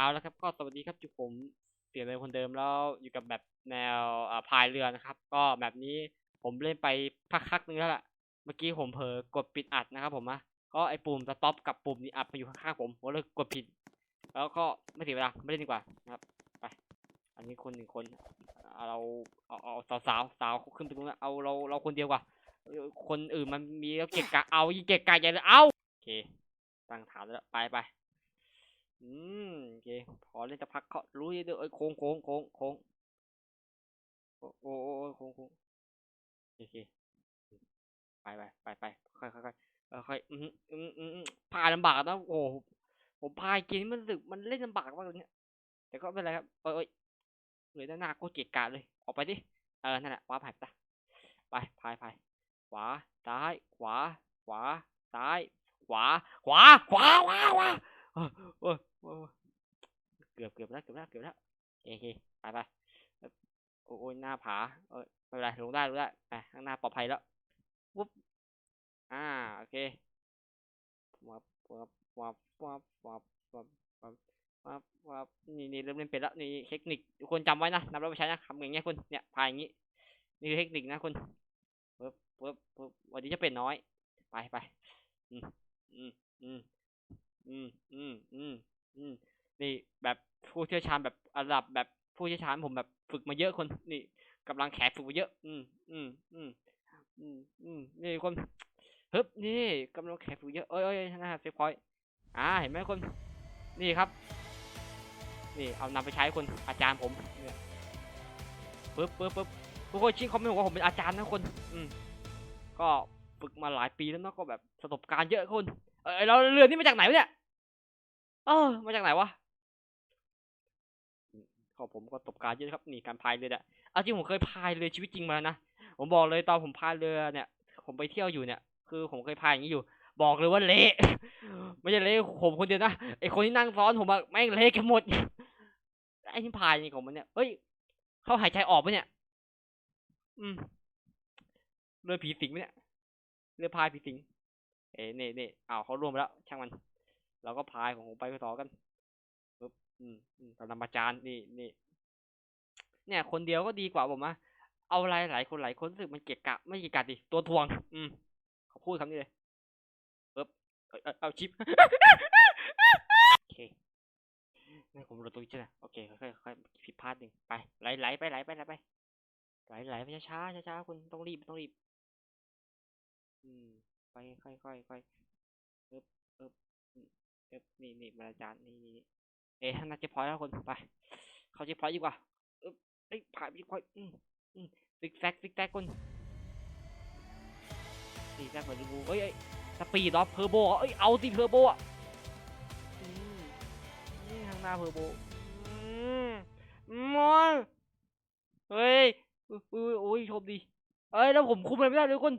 เอาแล้วครับก็สวัสดีครับจุผมเปลี่ยนเป็นคนเดิมแล้วอยู่กับแบบแนวพายเรือนะครับ ก็แบบนี้ผมเล่นไปพักๆนึงแล้วล่ะ เมื่อกี้ผมเผลอกดปิดอัดนะครับ ผมนะก็ไอปุ่มสต็อปกับปุ่มนี้อัดมาอยู่ข้างๆผมผมเลยกดผิด แล้วก็ไม่เสียเวลาไม่เล่นดีกว่านะครับไปอันนี้คนหนึ่งคน เราเอาเอาสาวสาวสาวขึ้นไปตรงนั้นเอาเราเราคนเดียวกว่า คนอื่นมันมีแล้วเกะกะเอายิงเกะกะใหญ่เลยเอาโอเคตั้งฐานแล้วไปไป อืมโอเคพอเล่นจะพักเขารู้เยอะๆเอ้ยโค้งโค้งโค้งโค้งโอ้โอ้โค้งโค้งโอเคไปไปไปไปค่อยค่อยค่อยเออค่อยอืมอืมอืมพายลำบากนะโอ้โหผมพายเกินมันรู้สึกมันเล่นลำบากมากเลยเนี่ยแต่ก็ไม่เป็นไรครับเอ้ยเอ้ยเลยหน้าโคตรเกะกะเลย ออกไปดิเออนั่นแหละว้าพายไปไปพายพายขวาซ้ายขวา ขวาซ้ายขวาขวาขวาขวา ขวาเออเออเกือบเกือบแล้วเกือบแล้วเกือบแล้วโอเคไปไปโอ้ยหน้าผาเออไม่เป็นไรลงได้ลงได้ไปข้างหน้าปลอดภัยแล้ววุ๊บอ่าโอเควับวับวับวับวับวับวับวับวับนี่นี่เริ่มเล่นเป็นแล้วนี่เทคนิคทุกคนจำไว้นะนำเราไปใช้นะทำอย่างเงี้ยคุณเนี่ยพายอย่างงี้นี่คือเทคนิคนะคุณปึ๊บปึ๊บปึ๊บวันนี้จะเป็นน้อย ไปไปอืมอืมอืม อืมอืมอืมอืมนี่แบบผู้เชี่ยวชาญแบบระดับแบบผู้เชี่ยวชาญผมแบบฝึกมาเยอะคนนี่กำลังแขกฝึกมาเยอะ อืมอืมอืมอืมอืมนี่คนฮึบนี่กำลังแขกฝึกเยอะเอ้ยเอ้ยนะฮะเซฟพอยอ่าเห็นไหมคน นี่ครับ นี่เอานำไปใช้คนอาจารย์ผมเนี่ยปึ๊บปึ๊บปึ๊บทุกคนชิงเขาไม่บอกว่าผมเป็นอาจารย์นะคน อืมก็ฝึกมาหลายปีแล้วเนาะก็แบบประสบการณ์เยอะคน เออแล้วเรือนี่มาจากไหนวะเนี่ย เออ มาจากไหนวะอืมก็ผมก็ประสบการเยอะครับนี่การพายเรือเนี่ยเอาจริงผมเคยพายเรือชีวิตจริงมานะผมบอกเลยตอนผมพายเรือเนี่ย ผมไปเที่ยวอยู่เนี่ย คือผมเคยพายอย่างนี้อยู่ บอกเลยว่าเละไม่ใช่เละผมคนเดียวนะไอคนที่นั่งซ้อนผมอะแม่งเละกันหมดไอที่พายนี่ของมันเนี่ยเฮ้ยเขาหายใจออกปะเนี่ย อืมเรือผีสิงปะเนี่ยเรือพายผีสิง เอ้นี่นี่อ้าวเขาร่วมแล้ว ช่างมัน เราก็พายของผมไปต่อกันปึ๊บอืมอืมตอนำมาจานนี่นี่เนี่ย คนเดียวก็ดีกว่าผมอะเอาหลายหลายคนหลายคนรู้สึกมันเกะกะ ไม่เกะกะดิตัวทวง อืมเขาพูดคำนี้เลยปึ๊บเอ้ยเอาชิปโอเคนี่ผมรู้ตัวใช่ไหมโอเคค่อยๆค่อยผิดพลาดหนึ่งไปไหลไหลไปไหลไปไหลไปไหลไหลไปช้าๆช้าคุณต้องรีบต้องรีบ อืม ไปค่อยค่อยค่อยเอ๊บเอ๊บเอ๊บนี่นี่มาอาจารย์นี่นี่เอ๊ะน่าจะพอแล้วคนไป เขาจะพอยดีกว่าเอ๊บเอ้ยผ่านไปพอยอืมอืมซิกแซกซิกแซกคนซิกแซกเหมือนลิบูเอ้ยเอ้ยสปีดออฟเทอร์โบเอ้ยเอาสิเทอร์โบอะนี่ข้างหน้าเทอร์โบอืมมอนเฮ้ยอุ้ยอุ้ยอุ้ยชคดีเอ้ยแล้วผมคุมอะไรไม่ได้เลยคน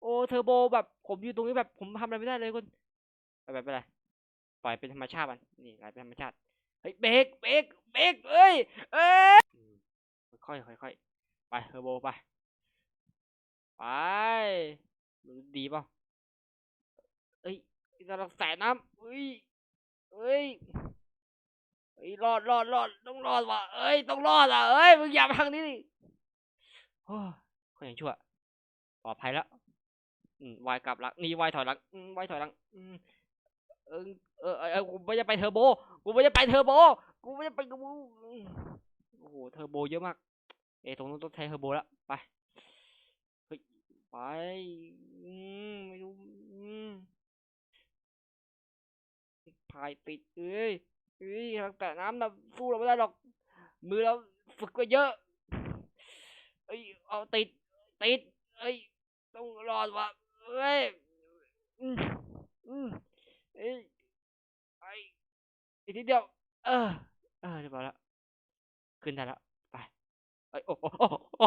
โอ้เทอร์โบแบบ ผมอยู่ตรงนี้แบบผมทำอะไรไม่ได้เลยคุณไปไปไปเลยปล่อยเป็นธรรมชาติมันนี่ไหลเป็นธรรมชาติเฮ้ยเบรกเบรกเบรกเอ้ยเอ้ยอืมค่อยๆค่อยไปเทอร์โบไปไปดีป่าเอ้ยกำลังแสน้ำเอ้ยเอ้ยเอ้ยรอดรอดรอดต้องรอดว่ะเอ้ยต้องรอดอะเอ้ยมึงอย่ามาทางนี้ดิโอ้ยคนอย่างชั่วปลอดภัยแล้ว วายกลับหลังนี่วายถอยหลังวายถอยหลังเออเออเออกูไม่จะไปเทอร์โบ กูไม่จะไปเทอร์โบ กูไม่จะไปกูโอ้โหเทอร์โบเยอะมาก เอตรงนู้นต้องใช้เทอร์โบแล้วไปเฮ้ยไปอืมไม่รู้พายติดเอ้ยเอ้ยแต่น้ำนะสู้เราไม่ได้หรอก มือเราฝึกก็เยอะเอ้ยเอาติดติดเอ้ยต้องรอดว่ะ เอ้ยอืมอืมเอ้ยไอ้อีกนิดเดียว เออ เออเรียบร้อยแล้วขึ้นได้แล้วไปเอ้ยโอ้โอ้โอ้โอ้โอ้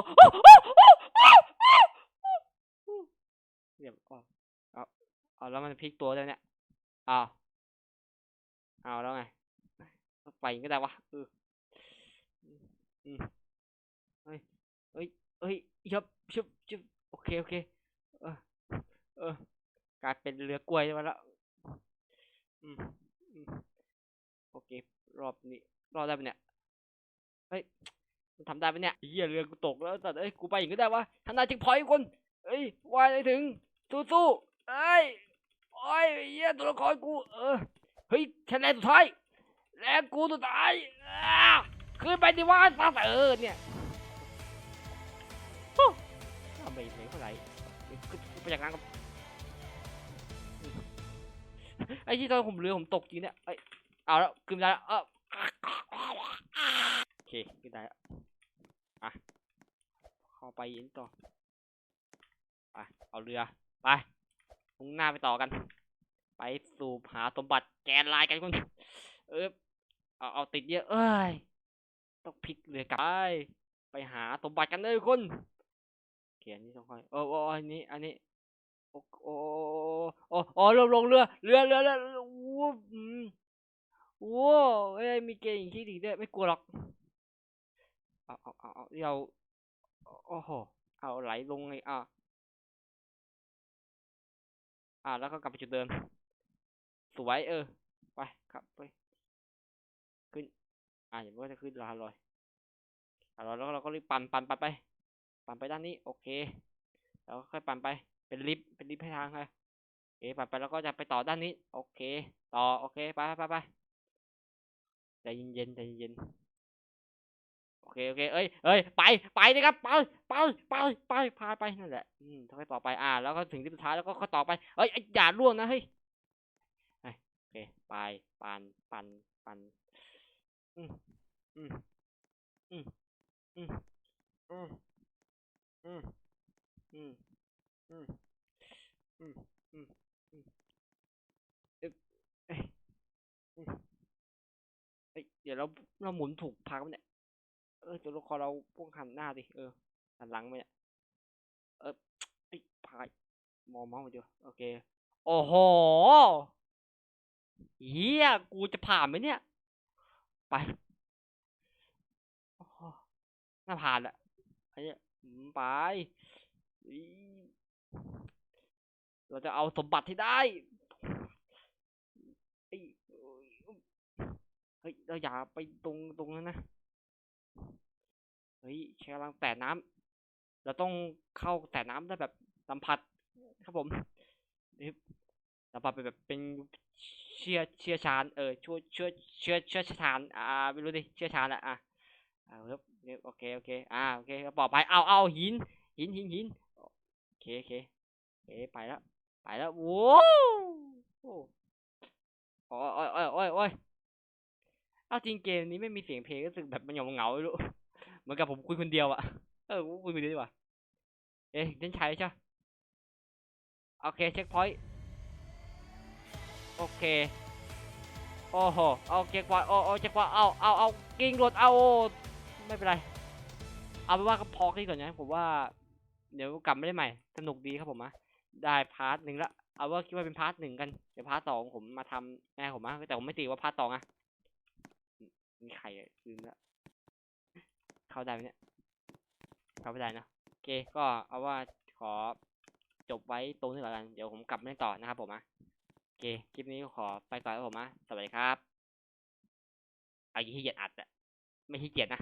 โอ้เรียบร้อยเอาเอาแล้วมันพลิกตัวได้เนี่ยอ้าวเอาแล้วไงไปก็ได้วะเอออืมเฮ้ยเฮ้ยเฮ้ยยับยับยับโอเคโอเคเออ เออกลายเป็นเรือกล้วยมาแล้วอืมอืมโอเค รอบนี้ รอดได้ปะเนี่ย เฮ้ยมันทำได้ปะเนี่ยเฮียเรือกูตกแล้วแต่เอ้ย กูไปอีกก็ได้วะทำได้จิกพอยคนเอ้ยวายได้ถึง สู้ๆเอ้ย โอ้ยเฮียตัวละครกู เออ เฮ้ยฉันแรงสุดท้ายแรงกูสุดท้ายขึ้นไปดิว่าตาเออเนี่ยฮู้ทำไปไหนเท่าไหร่ขึ้นขึ้นไปจากน้ำกับ ไอ้ที่ตอนผมเรือผมตกจริงเนี่ยไอ้ยเอาแล้วขึ้นได้แล้วเออโอเคขึ้นได้แล้วอะเข้าไปยินต่อไปเอาเรือไปมุ่งหน้าไปต่อกัน ไปสู่หาสมบัติแกนลายกันคนเออเอาเอาติดเยอะเอ้ยต้องพลิกเรือกลับไปไปหาสมบัติกันเลยคนเขียนนี่ต้องค่อยเออเอออันนี้ อันนี้ โอ้โอ้โอ้โอ้ลงลงเรือ เรือเรือเรือเรือโอ้อืมโอ้เอ้ยมีเกย์อย่างที่ดีด้วยไม่กลัวหรอกเอาเอาเอาเอาเราโอ้โหเอาไหลลงเลยอะอ่าแล้วก็กลับไปจุดเดิม สวยเออ ไปกลับไป ขึ้น อ่าอย่างว่าจะขึ้นลาลอยลาลอยแล้วเราก็รีบปั่นปั่นปั่นไป ปั่นไปด้านนี้ โอเค แล้วก็ค่อยปั่นไป เป็นลิฟต์เป็นลิฟต์ให้ทางค่ะโอเคไปไปแล้วก็จะไปต่อด้านนี้ โอเค ต่อโอเคไปไปไปใจเย็นๆใจเย็นโอเคโอเคเอ้ยเอ้ยไปไปเลยครับไปไปไปไปพาไปนั่นแหละอืมค่อยต่อไปอ่า แล้วก็ถึงที่สุดท้ายแล้วก็ค่อยต่อไปเอ้ยอย่าล่วงนะเฮ้ยเฮ้ยโอเคไปปันปันปันอืมอืมอืมอืมอืมอืมอืม อืมอืมอืมอืมเอ๊ะเอ้ยอืมเอ้ยเดี๋ยวเราเราหมุนถูกพักไหมเนี่ยเออตัวละครเราพวกหันหน้าดิเออหันหลังไหมเนี่ยเออไอ้ยพายมองเมาส์มาดูโอเคโอ้โหเฮียกูจะผ่านไหมเนี่ย ไปโอ้โหน่าผ่านแหละไอ้เนี่ยไป เราจะเอาสมบัติให้ได้ไอ้เฮ้ยเราอย่าไปตรงตรงนั้นนะ เฮ้ยแค่กำลังแตะน้ำเราต้องเข้าแตะน้ำได้แบบสัมผัสครับผมสัมผัสเป็นแบบเป็นเชี่ยเชี่ยชาญเออช่วยเชื่อเชื่อเชื่อชาญอ่าไม่รู้ดิเชี่ยชาญแหละอะอ่าครับเนี่ยโอเคโอเคอ่าโอเคปลอดภัยเอาเอาหินหินหินหิน เคโอเคโอเคไปแล้ว ไปแล้วโว้โอ้โอ้ยโอ้ยโอ้ยโอ้ยโอ้ยเอาจริงเกมนี้ไม่มีเสียงเพลงรู้สึกแบบมันเหงาเหงาๆไม่รู้เหมือนกับผมคุยคนเดียวอะเออคุยคนเดียวดีกว่า เอ๊ะเล่นใช้ใช่ปะโอเคเช็คพอยต์โอเคโอ้โหเอาเช็คพอยต์โอ้โอ้เช็คพอยต์เอาเอาเอากิ้งรถเอาไม่เป็นไร เอาเป็นว่าก็พอแค่นี้ก่อนนะผมว่า เดี๋ยวกลับไม่ได้ใหม่ สนุกดีครับผมอะได้พาร์ทหนึ่งละ เอาว่าคิดว่าเป็นพาร์ทหนึ่งกัน เดี๋ยวพาร์ทสองผมมาทำแน่ผมอะแต่ผมไม่ตีว่าพาร์ทสองอะมีใครลืมละ เข้าได้ไหมเนี่ย เข้าไม่ได้นะโอเค ก็เอาว่าขอจบไว้ตรงนี้ก่อนกัน เดี๋ยวผมกลับมาเล่นต่อนะครับผมอะโอเค คลิปนี้ขอไปก่อนครับผมอะสวัสดีครับเอายุที่เกียจอัดอะไม่ขี้เกียจนะ